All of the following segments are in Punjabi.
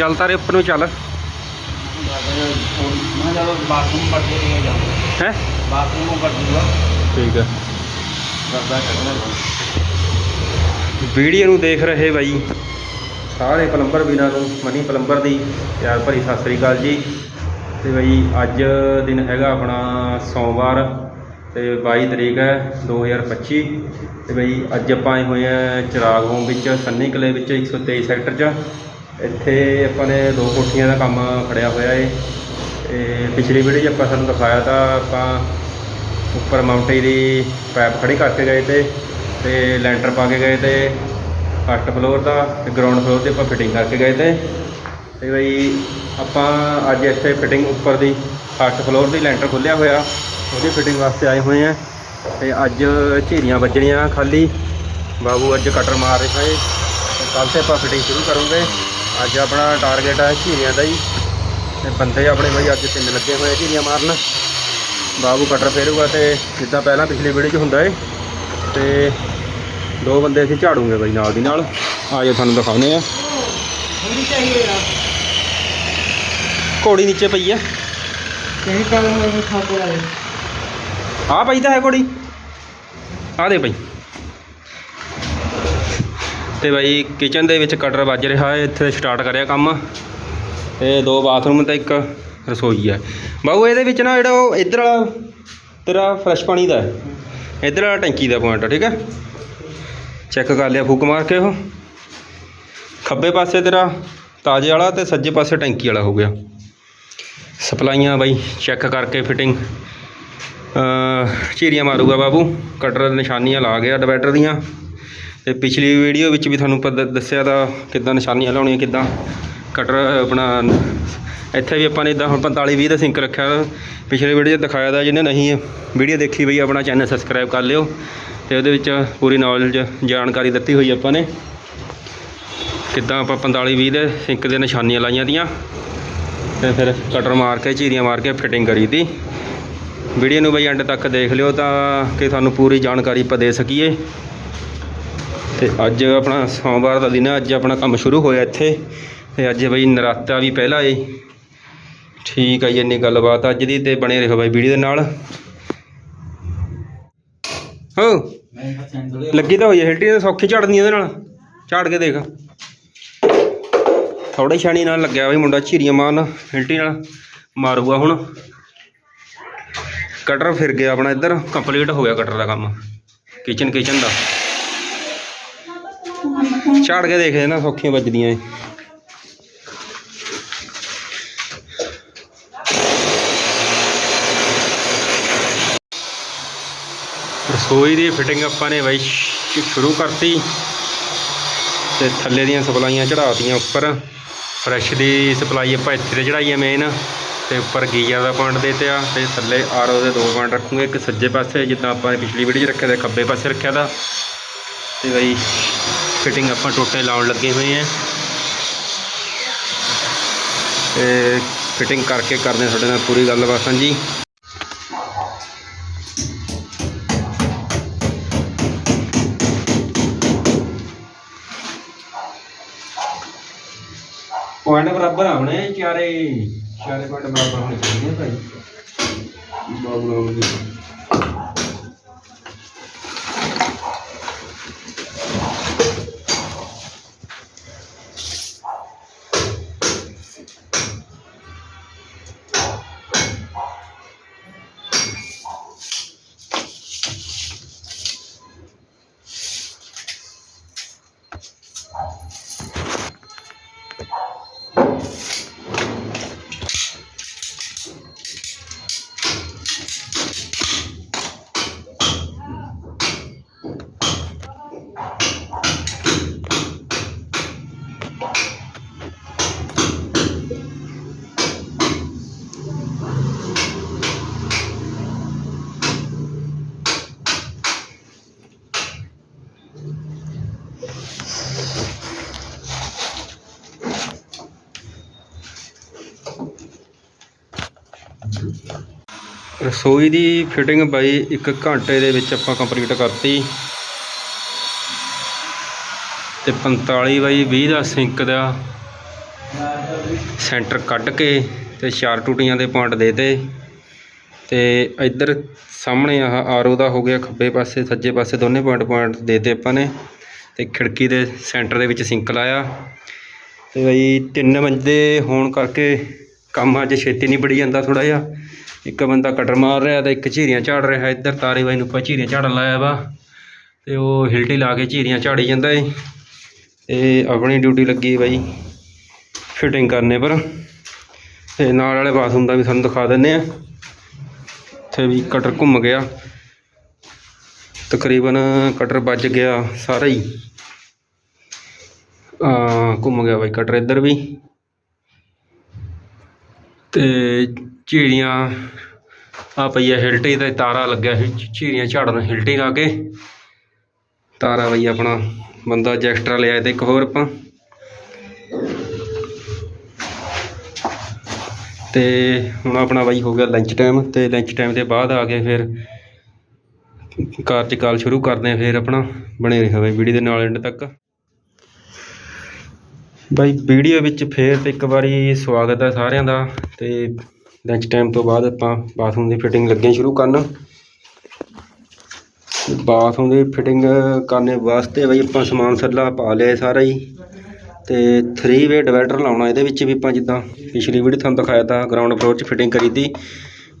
ਚੱਲ ਤਾਰੇ ਉੱਪਰ ਨੂੰ ਚੱਲ। ਮੈਂ ਜਦੋਂ ਬਾਥਰੂਮ ਕੱਢ ਕੇ ਜਾ ਹੈ? ਬਾਥਰੂਮ ਕੱਢ ਠੀਕ ਹੈ। ਕਰਦਾ ਕਰਦਾ ਵੀਡੀਓ ਨੂੰ ਦੇਖ ਰਹੇ ਬਾਈ। ਸਾਰੇ ਪਲੰਬਰ ਵੀਰਾਂ ਨੂੰ, ਮਨੀ ਪਲੰਬਰ ਦੀ। ਪਿਆਰ ਭਰੀ ਸਤਿ ਸ੍ਰੀ ਅਕਾਲ ਜੀ। ਤੇ ਬਾਈ, ਅੱਜ ਦਿਨ ਹੈਗਾ ਆਪਣਾ ਸੋਮਵਾਰ ਤੇ 22 ਤਰੀਕ ਹੈ 2025 ਤੇ ਬਈ, ਅੱਜ ਆਪਾਂ ਆਏ ਹੋਏ ਆ ਚਿਰਾਗ ਹੋਮ ਵਿੱਚ, ਸੰਨੀ ਕਲੇ ਵਿੱਚ 123 ਸੈਕਟਰ 'ਚ। ਇੱਥੇ ਆਪਾਂ ਨੇ ਦੋ ਕੋਠੀਆਂ ਦਾ ਕੰਮ ਫੜਿਆ ਹੋਇਆ ਏ। ਤੇ ਪਿਛਲੀ ਵੀਡੀਓ 'ਚ ਆਪਾਂ ਤੁਹਾਨੂੰ ਦਿਖਾਇਆ ਤਾਂ ਆਪਾਂ ਉੱਪਰ ਮਾਊਂਟੇ ਦੀ ਪਾਈਪ ਖੜੀ ਕਰਕੇ ਗਏ ਤੇ ਤੇ ਲੈਂਟਰ ਪਾ ਕੇ ਗਏ ਤੇ ਫਸਟ ਫਲੋਰ ਦਾ ਤੇ ਗਰਾਊਂਡ ਫਲੋਰ ਤੇ ਆਪਾਂ ਫਿਟਿੰਗ ਕਰਕੇ ਗਏ ਤੇ। ਤੇ ਬਈ ਆਪਾਂ ਅੱਜ ਇੱਥੇ ਫਿਟਿੰਗ ਉੱਪਰ ਦੀ ਫਸਟ ਫਲੋਰ ਦੀ ਲੈਂਟਰ ਖੁੱਲਿਆ ਹੋਇਆ। ਉਹਦੀ ਫਿਟਿੰਗ ਵਾਸਤੇ ਆਏ ਹੋਏ ਆ। ਤੇ ਅੱਜ ਝੀਰੀਆਂ ਵੱਜਣੀਆਂ ਖਾਲੀ। ਬਾਬੂ ਅੱਜ ਕਟਰ ਮਾਰ ਰਿਹਾ ਏ। ਤੇ ਕੱਲ ਤੇ ਆਪਾਂ ਫਿਟਿੰਗ ਸ਼ੁਰੂ ਕਰੂੰਗੇ। ਅੱਜ ਆਪਣਾ ਟਾਰਗੇਟ ਹੈ ਝੀਰੀਆਂ ਦਾ ਹੀ ਤੇ ਬੰਦੇ ਆਪਣੇ ਬਈ ਅੱਜ ਤਿੰਨ ਲੱਗੇ ਹੋਏ ਆ ਝੀਰੀਆਂ ਮਾਰਨ। ਬਾਬੂ ਕਟਰ ਫੇਰੂਗਾ ਤੇ ਜਿੱਦਾਂ ਪਹਿਲਾਂ ਪਿਛਲੀ ਵੀਡੀਓ 'ਚ ਹੁੰਦਾ ਏ। ਤੇ ਦੋ ਬੰਦੇ ਅਸੀਂ ਝਾੜੂਗੇ ਬਈ ਨਾਲ ਦੀ ਨਾਲ। ਆਜੋ ਤੁਹਾਨੂੰ ਦਿਖਾਉਂਦੇ ਆ। ਘੋੜੀ ਨੀਚੇ ਪਈ ਆ। ਕਹੀਂ ਕੱਲ ਖਾਤੇ ਵਾਲੇ। ਆ ਪਈ ਤਾਂ ਹੈ ਘੋੜੀ। ਆ ਦੇ ਪਈ ਤੇ ਬਾਈ ਕਿਚਨ ਦੇ ਵਿੱਚ ਕਟਰ ਵੱਜ ਰਿਹਾ ਹੈ, ਇੱਥੇ ਸਟਾਰਟ ਕਰਿਆ ਕੰਮ। ਤੇ ਦੋ ਬਾਥਰੂਮ ਤੇ ਇੱਕ ਰਸੋਈ ਹੈ। ਬਾਬੂ ਇਹਦੇ ਵਿੱਚ ਨਾ ਜਿਹੜਾ ਉਹ ਇੱਧਰ ਵਾਲਾ ਤੇਰਾ ਫਰੈਸ਼ ਪਾਣੀ ਦਾ ਹੈ, ਇੱਧਰ ਵਾਲਾ ਟੈਂਕੀ ਦਾ ਪੁਆਇੰਟ ਠੀਕ ਹੈ? ਚੈੱਕ ਕਰ ਲਿਆ ਫੂਕ ਮਾਰ ਕੇ ਉਹ। ਖੱਬੇ ਪਾਸੇ ਤੇਰਾ ਤਾਜ਼ੇ ਵਾਲਾ ਤੇ ਸੱਜੇ ਪਾਸੇ ਟੈਂਕੀ ਵਾਲਾ ਹੋ ਗਿਆ। ਸਪਲਾਈਆਂ ਬਾਈ ਚੈੱਕ ਕਰਕੇ ਫਿਟਿੰਗ ਝੀਰੀਆਂ ਮਾਰੂਗਾ ਬਾਬੂ ਕਟਰ ਨਿਸ਼ਾਨੀਆਂ ਲਾ ਗਿਆ ਡਿਵਾਈਡਰ ਦੀਆਂ। ਅਤੇ ਪਿਛਲੀ ਵੀਡੀਓ ਵਿੱਚ ਵੀ ਤੁਹਾਨੂੰ ਪਤਾ ਦੱਸਿਆ ਤਾ ਕਿੱਦਾਂ ਨਿਸ਼ਾਨੀਆਂ ਲਾਉਣੀਆਂ, ਕਿੱਦਾਂ ਕਟਰ, ਆਪਣਾ ਇੱਥੇ ਵੀ ਆਪਾਂ ਨੇ ਇਦਾਂ ਹੁਣ 45 20 ਦਾ ਸਿੰਕ ਰੱਖਿਆ। ਪਿਛਲੇ ਵੀਡੀਓ 'ਚ ਦਿਖਾਇਆ ਦਾ ਜਿਹਨੇ ਨਹੀਂ, ਵੀਡੀਓ ਦੇਖੀ ਬਈ ਆਪਣਾ ਚੈਨਲ ਸਬਸਕ੍ਰਾਈਬ ਕਰ ਲਿਓ ਤੇ ਉਹਦੇ ਵਿੱਚ ਪੂਰੀ ਨੌਲੇਜ ਜਾਣਕਾਰੀ ਦਿੱਤੀ ਹੋਈ ਆਪਾਂ ਨੇ। ਕਿੱਦਾਂ ਆਪਾਂ 45 20 ਦੇ ਸਿੰਕ ਦੇ ਨਿਸ਼ਾਨੀਆਂ ਲਾਈਆਂ ਦੀਆਂ ਤੇ ਫਿਰ ਕਟਰ ਮਾਰ ਕੇ, ਚੀਰੀਆਂ ਮਾਰ ਕੇ ਫਿਟਿੰਗ ਕਰੀ ਦੀ। ਵੀਡੀਓ ਨੂੰ ਬਈ ਐਂਡ ਤੱਕ ਦੇਖ ਲਿਓ ਤਾਂ ਕਿ ਤੁਹਾਨੂੰ ਪੂਰੀ ਜਾਣਕਾਰੀ ਆਪਾਂ ਦੇ ਸਕੀਏ। ਤੇ ਅੱਜ ਆਪਣਾ ਸੋਮਵਾਰ ਦਾ ਦਿਨ ਹੈ ਅੱਜ ਆਪਣਾ ਕੰਮ ਸ਼ੁਰੂ ਹੋਇਆ ਇੱਥੇ। ਤੇ ਅੱਜ ਬਈ ਨਰਾਤਾ ਵੀ ਪਹਿਲਾ ਏ। ਠੀਕ ਆ ਜੀ, ਇੰਨੀ ਗੱਲਬਾਤ ਅੱਜ ਦੀ ਤੇ ਬਣੇ ਰਹੋ ਬਾਈ ਵੀਡੀਓ ਦੇ ਨਾਲ। ਹੋ? ਲੱਗੀ ਤਾਂ ਹੋਈ ਹੈ ਹਿਲਟੀ ਤਾਂ ਸੌਖੀ ਝੜਨੀ ਇਹਦੇ ਨਾਲ। ਝਾੜ ਕੇ ਦੇਖ। ਥੋੜਾ ਛਾਣੀ ਨਾਲ ਲੱਗਿਆ ਬਈ ਮੁੰਡਾ, ਝੀਰੀਆਂ ਮਾਰਨ। ਹਿਲਟੀ ਨਾਲ ਮਾਰੂਗਾ ਹੁਣ। ਕਟਰ ਫਿਰ ਗਿਆ ਆਪਣਾ ਇੱਧਰ। ਕੰਪਲੀਟ ਹੋ ਗਿਆ ਕਟਰ ਦਾ ਕੰਮ। ਕਿਚਨ ਕਿਚਨ ਦਾ। ਝਾੜ ਕੇ ਦੇਖਦੇ ਨਾ ਸੌਖੀਆਂ ਵੱਜਦੀਆਂ ਇਹ ਰਸੋਈ ਦੀ ਫਿਟਿੰਗ ਆਪਾਂ ਨੇ ਬਾਈ ਸ਼ੁਰੂ ਕਰਤੀ ਤੇ ਥੱਲੇ ਦੀਆਂ ਸਪਲਾਈਆਂ ਚੜਾਤੀਆਂ ਉੱਪਰ। ਫਰੈਸ਼ ਦੀ ਸਪਲਾਈ ਆਪਾਂ ਇੱਥੇ ਤੇ ਚੜਾਈ ਹੈ ਮੇਨ ਤੇ ਉੱਪਰ ਗੀਜ਼ਰ ਦਾ ਪੁਆਇੰਟ ਦੇ ਆ ਤੇ ਥੱਲੇ ਆਰਓ ਦੇ ਦੋ ਪੁਆਇੰਟ ਰੱਖੂਗੇ, ਇੱਕ ਸੱਜੇ ਪਾਸੇ ਜਿੱਦਾਂ ਆਪਾਂ ਨੇ ਪਿਛਲੀ ਵੀਡੀਓ 'ਚ ਰੱਖਿਆ ਤੇ ਖੱਬੇ ਪਾਸੇ ਰੱਖਿਆ ਦਾ ਤੇ ਬਾਈ ਫਿਟਿੰਗ ਆਪਾਂ ਟੋਟੇ ਲਾਉਣ ਲੱਗੇ ਹੋਏ ਆ ਤੇ ਫਿਟਿੰਗ ਕਰਕੇ ਕਰਦੇ ਤੁਹਾਡੇ ਨਾਲ ਪੂਰੀ ਗੱਲਬਾਤ ਸਾਂਝੀ ਪੁਆਇੰਟ ਬਰਾਬਰ ਆਉਣੇ ਚਾਰੇ ਚਾਰੇ ਪੁਆਇੰਟ ਬਰਾਬਰ ਹੋਣੇ ਚਾਹੀਦੇ ਆ ਭਾਈ। ਬਾਬੂ ਰਾਮ ਜੀ ਰਸੋਈ ਦੀ ਫਿਟਿੰਗ ਬਾਈ 1 ਘੰਟੇ ਦੇ ਵਿੱਚ ਆਪਾਂ ਕੰਪਲੀਟ ਕਰਤੀ। ਤੇ 45 ਬਾਈ 20 ਦਾ ਸਿੰਕ ਦਾ ਸੈਂਟਰ ਕੱਢ ਕੇ ਤੇ ਚਾਰ ਟੂਟੀਆਂ ਦੇ ਪੁਆਇੰਟ ਦੇਤੇ ਤੇ। ਇੱਧਰ ਸਾਹਮਣੇ ਆਹ ਆਰਓ ਦਾ ਹੋ ਗਿਆ ਖੱਬੇ ਪਾਸੇ, ਸੱਜੇ ਪਾਸੇ ਦੋਨੇ ਪੁਆਇੰਟ ਪੁਆਇੰਟ ਦੇਤੇ ਆਪਾਂ ਨੇ। ਤੇ ਖਿੜਕੀ ਦੇ ਸੈਂਟਰ ਦੇ ਵਿੱਚ ਸਿੰਕ ਲਾਇਆ। ਤੇ ਬਾਈ ਤਿੰਨ ਬੰਦੇ ਹੋਣ ਕਰਕੇ ਕੰਮ ਅੱਜ ਛੇਤੀ ਨਹੀਂ ਬੜੀ ਜਾਂਦਾ ਥੋੜਾ ਜਿਹਾ। ਇੱਕ ਬੰਦਾ ਕਟਰ ਮਾਰ ਰਿਹਾ ਤੇ ਇੱਕ ਝੀਰੀਆਂ ਝਾੜ ਰਿਹਾ। ਇੱਧਰ ਤਾਰੇ ਬਾਈ ਨੂੰ ਆਪਾਂ ਝੀਰੀਆਂ ਝਾੜਨ ਲਾਇਆ ਵਾ ਤੇ ਉਹ ਹਿਲਟੀ ਲਾ ਕੇ ਝੀਰੀਆਂ ਝਾੜੀ ਜਾਂਦਾ ਏ। ਤੇ ਆਪਣੀ ਡਿਊਟੀ ਲੱਗੀ ਬਾਈ ਫਿਟਿੰਗ ਕਰਨੇ ਪਰ। ਤੇ ਨਾਲ ਵਾਲੇ ਬਾਥਰੂਮ ਦਾ ਵੀ ਤੁਹਾਨੂੰ ਦਿਖਾ ਦਿੰਨੇ ਆ। ਇੱਥੇ ਵੀ ਕਟਰ ਘੁੰਮ ਗਿਆ। ਤਕਰੀਬਨ ਕਟਰ ਵੱਜ ਗਿਆ ਸਾਰਾ ਹੀ। ਆ, ਘੁੰਮ ਗਿਆ ਬਾਈ ਕਟਰ ਇੱਧਰ ਵੀ। ਅਤੇ ਝੀੜੀਆਂ ਆ ਪਈ ਹੈ ਹਿਲਟੀ ਤੇ ਤਾਰਾ ਲੱਗਿਆ ਸੀ ਝ- ਝੀੜੀਆਂ ਝਾੜਨ ਹਿਲਟੀ ਲਾ ਕੇ। ਤਾਰਾ ਬਈ ਆਪਣਾ ਬੰਦਾ ਜੈਕਸਟਰਾ ਲਿਆ ਤੇ ਇੱਕ ਹੋਰ ਆਪਾਂ। ਤੇ ਹੁਣ ਆਪਣਾ ਬਾਈ ਹੋ ਗਿਆ ਲੰਚ ਟਾਈਮ ਤੇ ਲੰਚ ਟਾਈਮ ਦੇ ਬਾਅਦ ਆ ਕੇ ਫਿਰ ਕਾਰਜਕਾਲ ਸ਼ੁਰੂ ਕਰਦੇ ਆ ਫਿਰ ਆਪਣਾ, ਬਣੇ ਰਿਹਾ ਬਾਈ ਵੀਡੀਓ ਦੇ ਨਾਲ ਐਂਡ ਤੱਕ। ਬਾਈ ਵੀਡੀਓ ਵਿੱਚ ਫੇਰ ਤੇ ਇੱਕ ਵਾਰੀ ਸਵਾਗਤ ਹੈ ਸਾਰਿਆਂ ਦਾ। ਅਤੇ ਲੰਚ ਟਾਈਮ ਤੋਂ ਬਾਅਦ ਆਪਾਂ ਬਾਥਰੂਮ ਦੀ ਫਿਟਿੰਗ ਲੱਗੇ ਸ਼ੁਰੂ ਕਰਨ। ਬਾਥਰੂਮ ਦੀ ਫਿਟਿੰਗ ਕਰਨੇ ਵਾਸਤੇ ਬਈ ਆਪਾਂ ਸਮਾਨ ਸੱਲਾ ਪਾ ਲਿਆ ਸਾਰਾ ਹੀ ਅਤੇ 3 ਵੇ ਡਿਵਾਈਡਰ ਲਾਉਣਾ ਇਹਦੇ ਵਿੱਚ ਵੀ ਆਪਾਂ ਜਿੱਦਾਂ ਪਿਛਲੀ ਵੀਡੀਓ ਤੁਹਾਨੂੰ ਦਿਖਾਇਆ ਤਾਂ ਗਰਾਊਂਡ ਫਲੋਰ 'ਚ ਫਿਟਿੰਗ ਕਰੀ ਤੀ।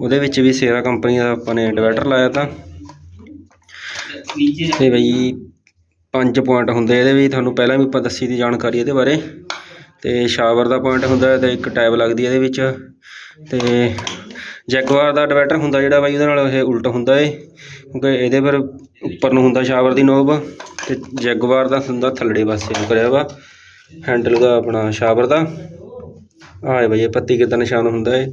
ਉਹਦੇ ਵਿੱਚ ਵੀ ਸੇਰਾ ਕੰਪਨੀ ਦਾ ਆਪਾਂ ਨੇ ਡਿਵਾਈਡਰ ਲਾਇਆ ਤਾਂ। ਤੇ ਬਈ ਪੰਜ ਪੁਆਇੰਟ ਹੁੰਦੇ ਇਹਦੇ ਵੀ ਤੁਹਾਨੂੰ ਪਹਿਲਾਂ ਵੀ ਆਪਾਂ ਦੱਸੀ ਦੀ ਜਾਣਕਾਰੀ ਇਹਦੇ ਬਾਰੇ। ਅਤੇ ਸ਼ਾਵਰ ਦਾ ਪੁਆਇੰਟ ਹੁੰਦਾ ਅਤੇ ਇੱਕ ਟੈਬ ਲੱਗਦੀ ਹੈ ਇਹਦੇ ਵਿੱਚ। ਅਤੇ ਜੈਗਵਾਰ ਦਾ ਡਿਵਾਈਡਰ ਹੁੰਦਾ ਜਿਹੜਾ ਬਾਈ ਉਹਦੇ ਨਾਲ ਇਹ ਉਲਟ ਹੁੰਦਾ ਏ, ਕਿਉਂਕਿ ਇਹਦੇ ਫਿਰ ਉੱਪਰ ਨੂੰ ਹੁੰਦਾ ਸ਼ਾਵਰ ਦੀ ਨੋਬ ਅਤੇ ਜੈਗਵਾਰ ਦਾ ਹੁੰਦਾ ਥੱਲੜੇ ਪਾਸੇ ਨੂੰ ਕਰਿਆ ਵਾ ਹੈਂਡਲ ਦਾ ਆਪਣਾ ਸ਼ਾਵਰ ਦਾ। ਆਹ ਬਾਈ ਇਹ ਪੱਤੀ ਕਿੱਦਾਂ ਨਿਸ਼ਾਨ ਹੁੰਦਾ ਏ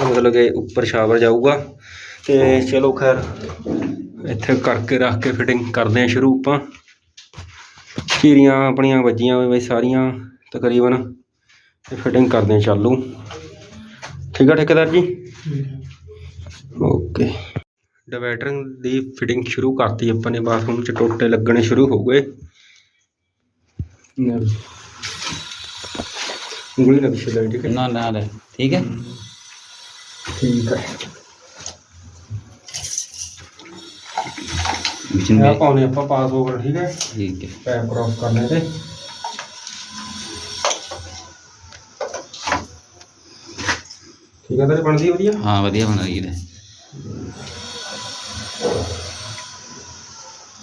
ਮਤਲਬ ਕਿ ਉੱਪਰ ਸ਼ਾਵਰ ਜਾਊਗਾ। ਤੇ ਚਲੋ ਖੈਰ, ਇੱਥੇ ਕਰਕੇ ਰੱਖ ਕੇ ਫਿਟਿੰਗ ਕਰਦੇ ਆ ਸ਼ੁਰੂ ਆਪਾਂ। ਚੀਰੀਆਂ ਆਪਣੀਆਂ ਵੱਜੀਆਂ ਹੋਏ ਬਈ ਸਾਰੀਆਂ। ਤਕਰੀਬਨ ਤੇ ਫਿਟਿੰਗ ਕਰਦੇ ਆ ਚਾਲੂ ਠੀਕ ਆ ਠੇਕੇਦਾਰ ਜੀ? ਓਕੇ। ਡਿਵਾਈਡਰ ਦੀ ਫਿਟਿੰਗ ਸ਼ੁਰੂ ਕਰਤੀ ਆਪਾਂ ਨੇ ਬਾਥਰੂਮ 'ਚ ਟੋਟੇ ਲੱਗਣੇ ਸ਼ੁਰੂ ਹੋ ਗਏ। ਉਂਗਲੀ ਨਾ ਪਿੱਛੇ ਲਾਈ ਠੀਕ ਹੈ ਨਾ ਨਾ ਲੈ। ਠੀਕ ਹੈ? ਠੀਕ ਹੈ ਵਿੱਚ ਇਹ ਨੂੰ ਪਾਉਣੇ ਆਪਾਂ ਪਾਸ ਓਵਰ ਠੀਕ ਹੈ? ਠੀਕ ਹੈ। ਪੈਪ ਕ੍ਰਾਸ ਕਰਨੇ ਤੇ। ਠੀਕ ਹੈ ਤਾਂ ਬਣਦੀ ਵਧੀਆ? ਹਾਂ ਵਧੀਆ ਬਣ ਰਹੀ ਹੈ।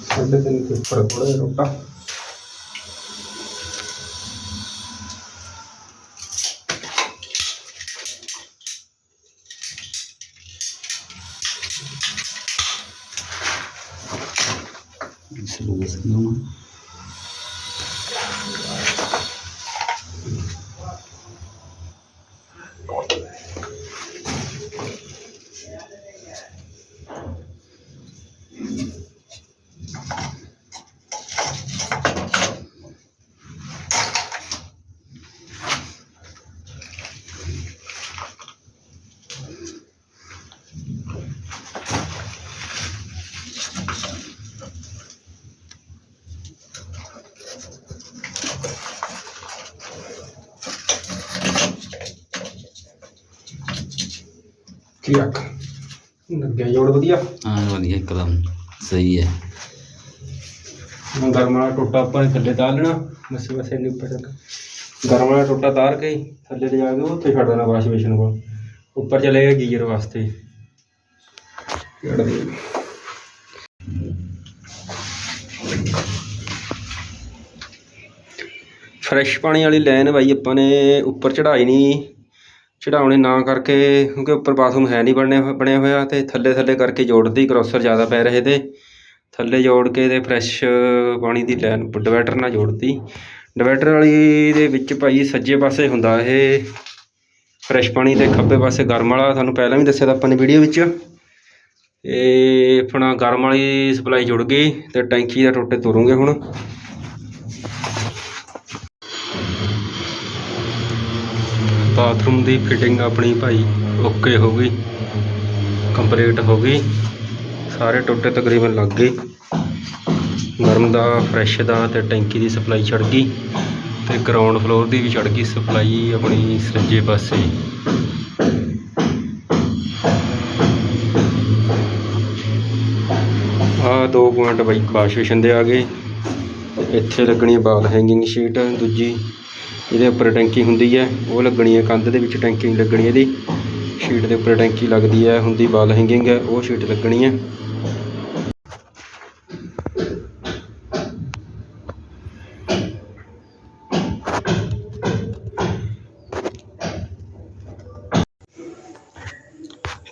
ਸਾਢੇ ਤਿੰਨ ਦੇ ਉੱਪਰ ਥੋੜਾ ਜਿਹਾ ਰੋਟਾ ਸਲੂਸ ਨੂੰ ਕੀ ਰੱਖ ਲੱਗਿਆ ਜੋੜ ਵਧੀਆ। ਹਾਂ ਵਧੀਆ ਇੱਕਦਮ ਸਹੀ ਹੈ। ਹੁਣ ਗਰਮ ਵਾਲਾ ਟੋਟਾ ਆਪਾਂ ਨੇ ਥੱਲੇ ਤਾਰ ਲੈਣਾ ਬਸ ਬਸ ਇਹਦੇ ਉੱਪਰ ਤੱਕ। ਗਰਮ ਵਾਲਾ ਟੋਟਾ ਤਾਰ ਕੇ ਹੀ ਥੱਲੇ ਲੈ ਜਾ ਕੇ ਉੱਥੇ ਛੱਡ ਦੇਣਾ ਵਾਸ਼ ਬੇਸ਼ਨ ਕੋਲ। ਉੱਪਰ ਚਲੇਗਾ ਗੀਜ਼ਰ ਵਾਸਤੇ। ਛੱਡ ਦੇ ਫਰੈਸ਼ ਪਾਣੀ ਵਾਲੀ ਲਾਈਨ ਬਾਈ ਆਪਾਂ ਨੇ ਉੱਪਰ ਚੜਾਈ ਨਹੀਂ ਚੜਾਉਣੇ ਨਾ ਕਰਕੇ, ਕਿਉਂਕਿ ਉੱਪਰ ਬਾਥਰੂਮ ਹੈ ਨਹੀਂ ਬਣਿਆ ਬਣਿਆ ਹੋਇਆ ਅਤੇ ਥੱਲੇ ਥੱਲੇ ਕਰਕੇ ਜੋੜਦੀ ਕਰੋਸਰ ਜ਼ਿਆਦਾ ਪੈ ਰਹੇ ਤੇ। ਥੱਲੇ ਜੋੜ ਕੇ ਤੇ ਫਰੈਸ਼ ਪਾਣੀ ਦੀ ਲਾਈਨ ਡਿਵਾਈਡਰ ਨਾਲ ਜੋੜਤੀ ਡਿਵਾਈਡਰ ਵਾਲੀ ਦੇ ਵਿੱਚ ਭਾਈ ਸੱਜੇ ਪਾਸੇ ਹੁੰਦਾ ਇਹ ਫਰੈਸ਼ ਪਾਣੀ ਤੇ ਖੱਬੇ ਪਾਸੇ ਗਰਮ ਵਾਲਾ, ਤੁਹਾਨੂੰ ਪਹਿਲਾਂ ਵੀ ਦੱਸਿਆ ਤਾਂ ਆਪਾਂ ਨੇ ਵੀਡੀਓ ਵਿੱਚ। ਇਹ ਆਪਣਾ ਗਰਮ ਵਾਲੀ ਸਪਲਾਈ ਜੁੜ ਗਈ ਤੇ ਟੈਂਕੀ ਦਾ ਟੋਟੇ ਤੋਰੂਗੇ ਹੁਣ। ਬਾਥਰੂਮ ਦੀ ਫਿਟਿੰਗ ਆਪਣੀ ਭਾਈ ਓਕੇ ਹੋ ਗਈ, ਕੰਪਲੀਟ ਹੋ ਗਈ, ਸਾਰੇ ਟੋਟੇ ਤਕਰੀਬਨ ਲੱਗ ਗਏ। ਗਰਮ ਦਾ, ਫਰੈਸ਼ ਦਾ ਤੇ ਟੈਂਕੀ ਦੀ ਸਪਲਾਈ ਛੜ ਗਈ ਤੇ ਗਰਾਊਂਡ ਫਲੋਰ ਦੀ ਵੀ ਚੜ ਗਈ, ਸਪਲਾਈ ਆਪਣੀ ਸੱਜੇ ਪਾਸੇ। ਆ ਦੋ ਪੁਆਇੰਟ ਬਾਈ ਵਾਸ਼ ਬੇਸ਼ਨ ਦੇ ਆ ਗਏ। ਇੱਥੇ ਲੱਗਣੀ ਹੈ ਬਾਲ ਹੈਂਗਿੰਗ ਸ਼ੀਟ ਦੂਜੀ ਇਹਦੇ ਉੱਪਰ ਟੈਂਕੀ ਹੁੰਦੀ ਹੈ, ਉਹ ਲੱਗਣੀ ਹੈ ਕੰਧ ਦੇ ਵਿੱਚ ਟੈਂਕੀ ਨਹੀਂ ਲੱਗਣੀ ਇਹਦੀ। ਸ਼ੀਟ ਦੇ ਉੱਪਰ ਟੈਂਕੀ ਲੱਗਦੀ ਹੈ, ਹੁੰਦੀ ਬਾਲ ਹੈਂਗਿੰਗ ਹੈ, ਉਹ ਸ਼ੀਟ ਲੱਗਣੀ ਹੈ।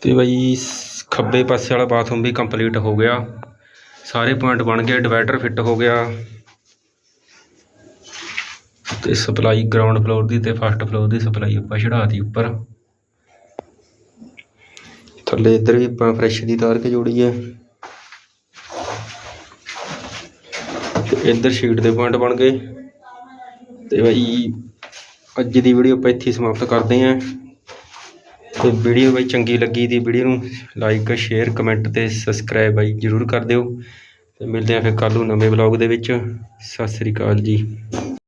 ਤੇ ਬਈ, ਖੱਬੇ ਪਾਸੇ ਵਾਲਾ ਬਾਥਰੂਮ ਵੀ ਕੰਪਲੀਟ ਹੋ ਗਿਆ। ਸਾਰੇ ਪੁਆਇੰਟ ਬਣ ਗਏ, ਡਿਵਾਈਡਰ ਫਿੱਟ ਹੋ ਗਿਆ। ਤੇ ਸਪਲਾਈ ਗਰਾਊਂਡ ਫਲੋਰ ਦੀ ਤੇ ਫਸਟ ਫਲੋਰ ਦੀ ਸਪਲਾਈ ਆਪਾਂ ਚੜਾਤੀ ਉੱਪਰ। ਥੱਲੇ ਇੱਧਰ ਵੀ ਆਪਾਂ ਫਰੈਸ਼ ਦੀ ਤਾਰ ਕੇ ਜੋੜੀ ਹੈ। ਇੱਧਰ ਸ਼ੀਟ ਦੇ ਪੁਆਇੰਟ ਬਣ ਗਏ। ਤੇ ਬਈ ਅੱਜ ਦੀ ਵੀਡੀਓ ਆਪਾਂ ਇੱਥੇ ਸਮਾਪਤ ਕਰਦੇ ਹਾਂ। ਤੇ ਵੀਡੀਓ ਬਈ ਚੰਗੀ ਲੱਗੀ ਦੀ ਵੀਡੀਓ ਨੂੰ ਲਾਈਕ ਸ਼ੇਅਰ ਕਮੈਂਟ ਤੇ ਸਬਸਕ੍ਰਾਈਬ ਬਾਈ ਜਰੂਰ ਕਰ ਦਿਓ। ਤੇ ਮਿਲਦੇ ਹਾਂ ਫਿਰ ਕੱਲ੍ਹ ਨੂੰ ਨਵੇਂ ਵਲੌਗ ਦੇ ਵਿੱਚ। ਸਤਿ ਸ੍ਰੀ ਅਕਾਲ ਜੀ।